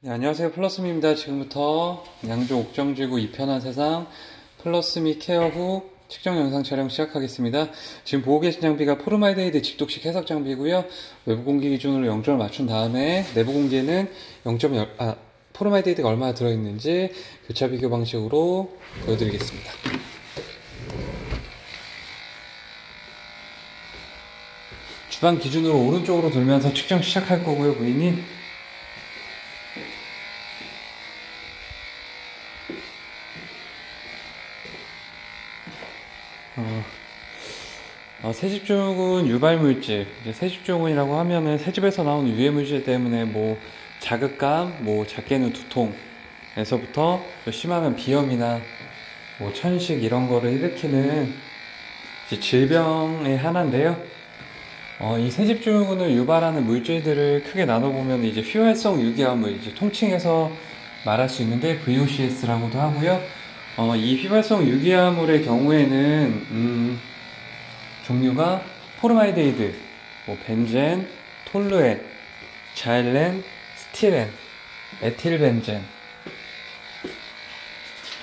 네, 안녕하세요. 플러스미입니다. 지금부터 양조 옥정지구 2편한 세상 플러스미 케어 후 측정 영상 촬영 시작하겠습니다. 지금 보고 계신 장비가 포르말데이드 집독식 해석 장비고요. 외부 공기 기준으로 0점을 맞춘 다음에 내부 공기에는 0.0, 아, 포르말데이드가 얼마나 들어있는지 교차 비교 방식으로 보여드리겠습니다. 주방 기준으로 오른쪽으로 돌면서 측정 시작할 거고요, 부인이. 어, 새집중은 유발물질, 이제 새집중이라고 하면은 새집에서 나오는 유해물질 때문에 뭐 자극감, 뭐 작게는 두통에서부터 심하면 비염이나 뭐 천식 이런 거를 일으키는 질병의 하나인데요. 어, 이 새집중을 유발하는 물질들을 크게 나눠보면 이제 휘발성 유기암을 이제 통칭해서 말할 수 있는데 VOCS라고도 하고요. 어, 이 휘발성 유기화물의 경우에는 음, 종류가 포르말데이드, 뭐 벤젠, 톨루엔, 자일렌, 스티렌, 에틸벤젠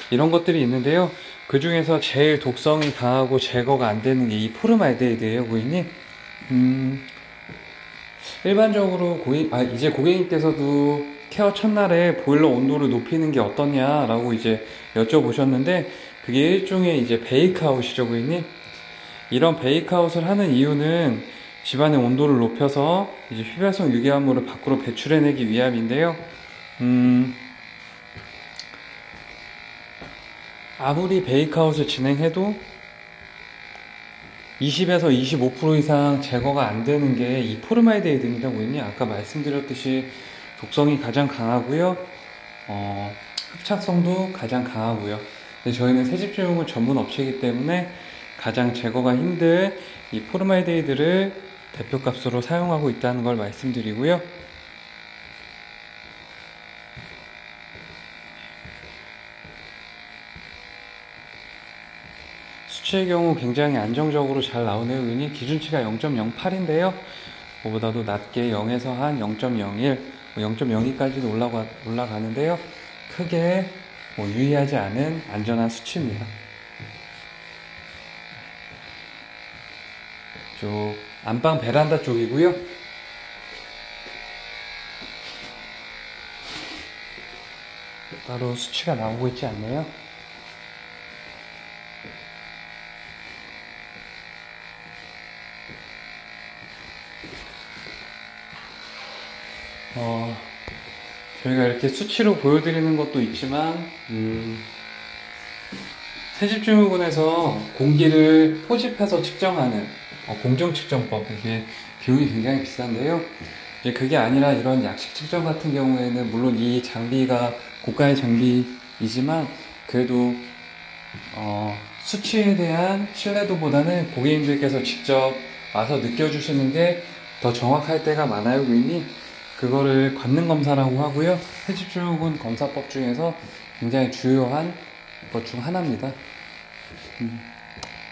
이런 것들이 있는데요. 그 중에서 제일 독성이 강하고 제거가 안 되는 게 이 포르말데이드예요, 고객님. 음, 일반적으로 고객, 아, 이제 고객님께서도 케어 첫날에 보일러 온도를 높이는 게 어떠냐라고 이제 여쭤보셨는데 그게 일종의 이제 베이크아웃이죠, 고객님. 이런 베이크아웃을 하는 이유는 집안의 온도를 높여서 이제 휘발성 유기화물을 밖으로 배출해내기 위함인데요. 음, 아무리 베이크아웃을 진행해도 20에서 25% 이상 제거가 안 되는 게 이 포르말데이드입니다, 고객님. 아까 말씀드렸듯이 독성이 가장 강하고요. 어, 흡착성도 가장 강하고요. 근데 저희는 새집중용은 전문 업체이기 때문에 가장 제거가 힘든 이 포르말데이드를 대표값으로 사용하고 있다는 걸 말씀드리고요. 수치의 경우 굉장히 안정적으로 잘 나오네요. 은이 기준치가 0.08인데요. 그보다도 낮게 0에서 한 0.01, 0.02까지도 뭐 올라가, 올라가는데요. 크게 뭐 유의하지 않은 안전한 수치입니다. 쪽 안방 베란다 쪽이고요. 따로 수치가 나오고 있지 않네요. 어, 저희가 이렇게 수치로 보여드리는 것도 있지만, 음, 새집중후군에서 공기를 포집해서 측정하는 어, 공정 측정법, 이게 비용이 굉장히 비싼데요. 이제 그게 아니라 이런 약식 측정 같은 경우에는 물론 이 장비가 고가의 장비이지만 그래도 어, 수치에 대한 신뢰도보다는 고객님들께서 직접 와서 느껴주시는 게 더 정확할 때가 많아요, 고객님. 그거를 관능 검사라고 하고요. 해집중후군 검사법 중에서 굉장히 주요한 것 중 하나입니다. 음.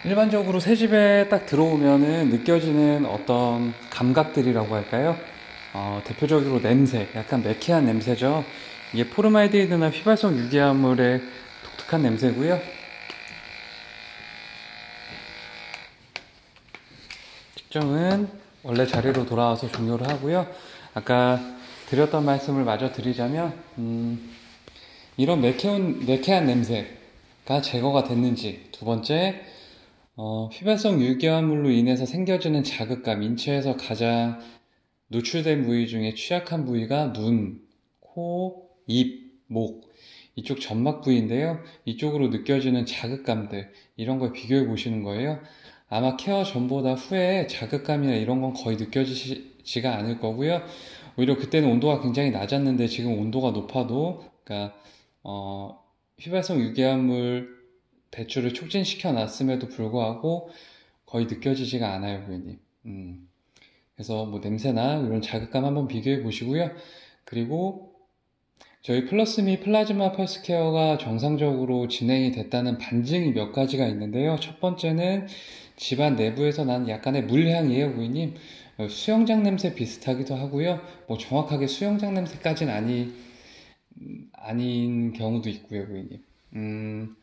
일반적으로 새 집에 딱 들어오면은 느껴지는 어떤 감각들이라고 할까요? 어, 대표적으로 냄새, 약간 매캐한 냄새죠. 이게 포르말데이드나 휘발성 유기화물의 독특한 냄새고요. 측정은 원래 자리로 돌아와서 종료를 하고요. 아까 드렸던 말씀을 마저 드리자면 음, 이런 매캐한, 매캐한 냄새가 제거가 됐는지 두 번째 어, 휘발성 유기화물로 인해서 생겨지는 자극감 인체에서 가장 노출된 부위 중에 취약한 부위가 눈, 코, 입, 목 이쪽 점막 부위인데요. 이쪽으로 느껴지는 자극감들 이런 걸 비교해 보시는 거예요. 아마 케어 전보다 후에 자극감이나 이런 건 거의 느껴지지가 않을 거고요. 오히려 그때는 온도가 굉장히 낮았는데 지금 온도가 높아도 그러니까 어, 휘발성 유기화물 배출을 촉진시켜 놨음에도 불구하고 거의 느껴지지가 않아요, 고객님. 음. 그래서 뭐 냄새나 이런 자극감 한번 비교해 보시고요. 그리고 저희 플러스미 플라즈마 펄스케어가 정상적으로 진행이 됐다는 반증이 몇 가지가 있는데요. 첫 번째는 집안 내부에서 나는 약간의 물향이에요, 고객님. 수영장 냄새 비슷하기도 하고요. 뭐 정확하게 수영장 냄새까지는 아니, 음, 아닌 경우도 있고요, 고객님. 음,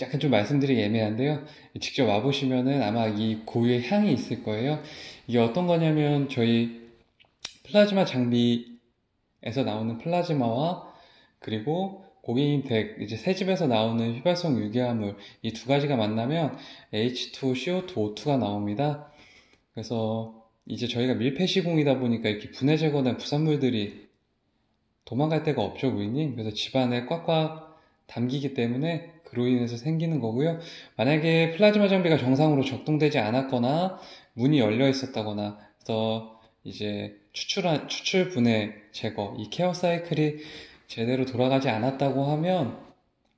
약간 좀 말씀드리기 애매한데요. 직접 와보시면은 아마 이 고유의 향이 있을 거예요. 이게 어떤 거냐면 저희 플라즈마 장비에서 나오는 플라즈마와 그리고 고객님 덱, 이제 새 집에서 나오는 휘발성 유기화물 이 두 가지가 만나면 H2, CO2, O2가 나옵니다. 그래서 이제 저희가 밀폐 시공이다 보니까 이렇게 분해 제거된 부산물들이 도망갈 데가 없죠, 고객님. 그래서 집안에 꽉꽉 담기기 때문에 그로 인해서 생기는 거고요. 만약에 플라즈마 장비가 정상으로 작동되지 않았거나 문이 열려 있었다거나 그래서 이제 추출한 추출 분해 제거 이 케어 사이클이 제대로 돌아가지 않았다고 하면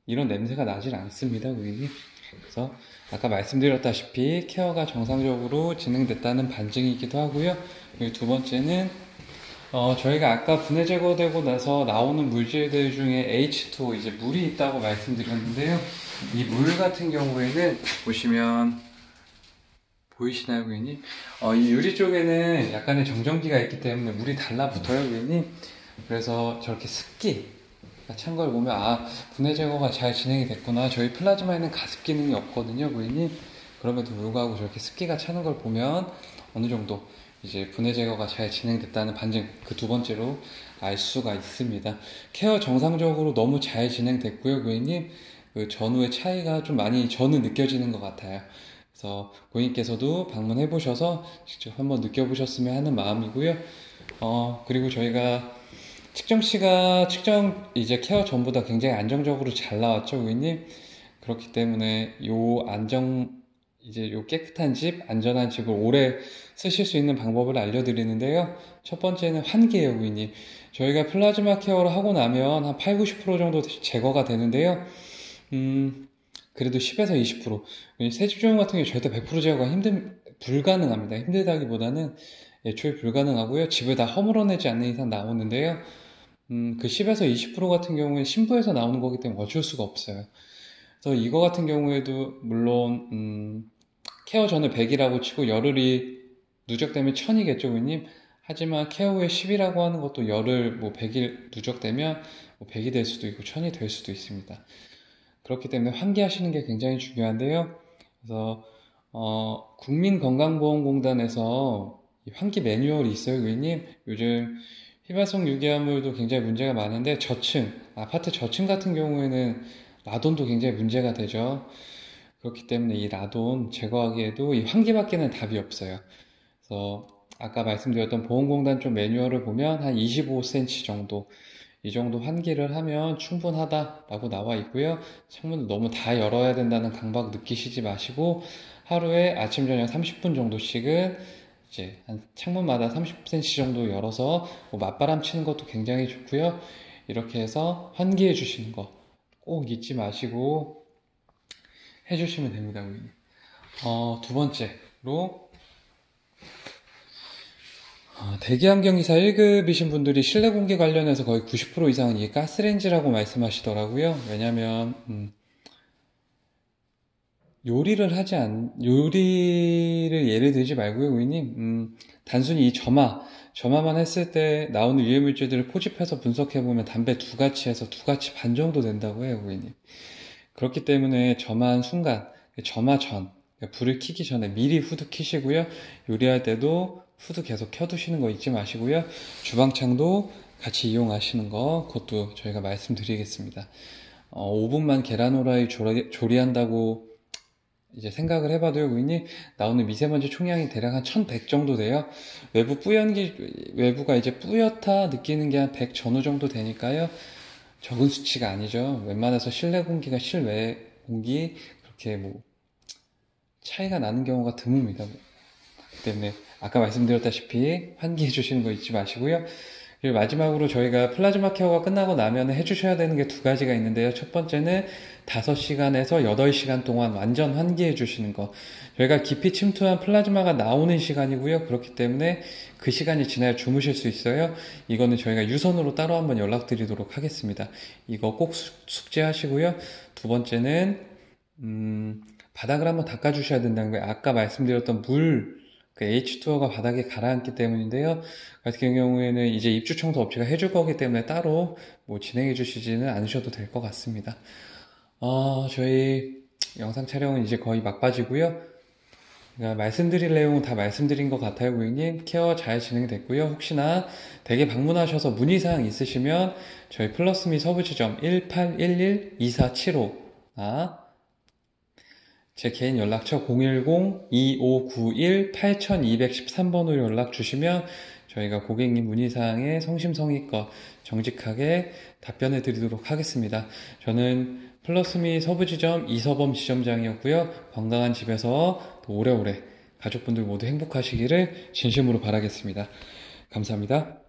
이런 냄새가 나질 않습니다, 고객님. 그래서 아까 말씀드렸다시피 케어가 정상적으로 진행됐다는 반증이기도 하고요. 그리고 두 번째는 어, 저희가 아까 분해 제거되고 나서 나오는 물질들 중에 H2 이제 물이 있다고 말씀드렸는데요. 이 물 같은 경우에는 보시면 보이시나요, 고객님? 어, 이 유리 쪽에는 약간의 정전기가 있기 때문에 물이 달라붙어요, 고객님. 그래서 저렇게 습기 찬 걸 보면 아 분해 제거가 잘 진행이 됐구나. 저희 플라즈마에는 가습 기능이 없거든요, 고객님. 그럼에도 불구하고 저렇게 습기가 차는 걸 보면 어느 정도 이제 분해 제거가 잘 진행됐다는 반증 그 두 번째로 알 수가 있습니다. 케어 정상적으로 너무 잘 진행됐고요, 고객님. 그 전후의 차이가 좀 많이 저는 느껴지는 것 같아요. 그래서 고객님께서도 방문해 보셔서 직접 한번 느껴보셨으면 하는 마음이고요. 어, 그리고 저희가 측정 시가 측정 이제 케어 전보다 굉장히 안정적으로 잘 나왔죠, 고객님. 그렇기 때문에 요 안정 이제 요 깨끗한 집, 안전한 집을 오래 쓰실 수 있는 방법을 알려드리는데요. 첫 번째는 환기예요, 고객님. 저희가 플라즈마 케어를 하고 나면 한 8, 90% 정도 제거가 되는데요. 음, 그래도 10에서 20%. 새집중 같은 경우 절대 100% 제거가 힘든, 불가능합니다. 힘들다기보다는 애초에 불가능하고요. 집을 다 허물어내지 않는 이상 나오는데요. 음, 그 10에서 20% 같은 경우에 신부에서 나오는 거기 때문에 어쩔 수가 없어요. 그래서 이거 같은 경우에도 물론 음, 케어 전에 100이라고 치고 열흘이 누적되면 1000이겠죠, 고객님. 하지만 케어 후에 10이라고 하는 것도 열흘 뭐 100일 누적되면 뭐 100이 될 수도 있고 1000이 될 수도 있습니다. 그렇기 때문에 환기하시는 게 굉장히 중요한데요. 그래서 어, 국민건강보험공단에서 환기 매뉴얼이 있어요, 고객님. 요즘 휘발성 유기화물도 굉장히 문제가 많은데 저층, 아파트 저층 같은 경우에는 라돈도 굉장히 문제가 되죠. 그렇기 때문에 이 라돈 제거하기에도 이 환기밖에는 답이 없어요. 그래서 아까 말씀드렸던 보험공단 쪽 매뉴얼을 보면 한 25cm 정도 이 정도 환기를 하면 충분하다라고 나와 있고요. 창문을 너무 다 열어야 된다는 강박 느끼시지 마시고 하루에 아침 저녁 30분 정도씩은 이제 한 창문마다 30cm 정도 열어서 뭐 맞바람 치는 것도 굉장히 좋고요. 이렇게 해서 환기해 주시는 거 꼭 잊지 마시고 해주시면 됩니다. 어, 두 번째로 어, 대기환경기사 1급이신 분들이 실내 공기 관련해서 거의 90% 이상은 이게 가스레인지라고 말씀하시더라고요. 왜냐면 음, 요리를 하지 않, 요리를 예를 들지 말고요, 고객님. 음, 단순히 이 점화, 점화만 했을 때 나오는 유해 물질들을 포집해서 분석해 보면 담배 두 가치에서 두 가치 반 정도 된다고 해요, 고객님. 그렇기 때문에 점화한 순간, 점화 전, 그러니까 불을 켜기 전에 미리 후드 키시고요. 요리할 때도 후드 계속 켜두시는 거 잊지 마시고요. 주방창도 같이 이용하시는 거, 그것도 저희가 말씀드리겠습니다. 어, 5분만 계란 후라이 조리, 조리 한다고 이제 생각을 해봐도요, 고객님, 나오는 미세먼지 총량이 대략 한 1100 정도 돼요. 외부 뿌연기, 외부가 이제 뿌옇다 느끼는 게 한 100 전후 정도 되니까요. 적은 수치가 아니죠. 웬만해서 실내 공기가 실외 공기, 그렇게 뭐, 차이가 나는 경우가 드뭅니다. 그렇기 때문에, 아까 말씀드렸다시피, 환기해 주시는 거 잊지 마시고요. 마지막으로 저희가 플라즈마 케어가 끝나고 나면 해주셔야 되는 게 두 가지가 있는데요. 첫 번째는 5시간에서 8시간 동안 완전 환기해 주시는 거. 저희가 깊이 침투한 플라즈마가 나오는 시간이고요. 그렇기 때문에 그 시간이 지나야 주무실 수 있어요. 이거는 저희가 유선으로 따로 한번 연락드리도록 하겠습니다. 이거 꼭 숙제하시고요. 두 번째는 음, 바닥을 한번 닦아주셔야 된다는 거예요. 아까 말씀드렸던 물 그 H2O가 바닥에 가라앉기 때문인데요. 같은 경우에는 이제 입주 청소 업체가 해줄 거기 때문에 따로 뭐 진행해 주시지는 않으셔도 될 것 같습니다. 어, 저희 영상 촬영은 이제 거의 막바지고요. 그러니까 말씀드릴 내용은 다 말씀드린 것 같아요, 고객님. 케어 잘 진행됐고요. 혹시나 댁에 방문하셔서 문의사항 있으시면 저희 플러스미 서부지점 1811-2475 아, 제 개인 연락처 010-2591-8213번으로 연락 주시면 저희가 고객님 문의사항에 성심성의껏 정직하게 답변해 드리도록 하겠습니다. 저는 플러스미 서부지점 이서범 지점장이었고요. 건강한 집에서 또 오래오래 가족분들 모두 행복하시기를 진심으로 바라겠습니다. 감사합니다.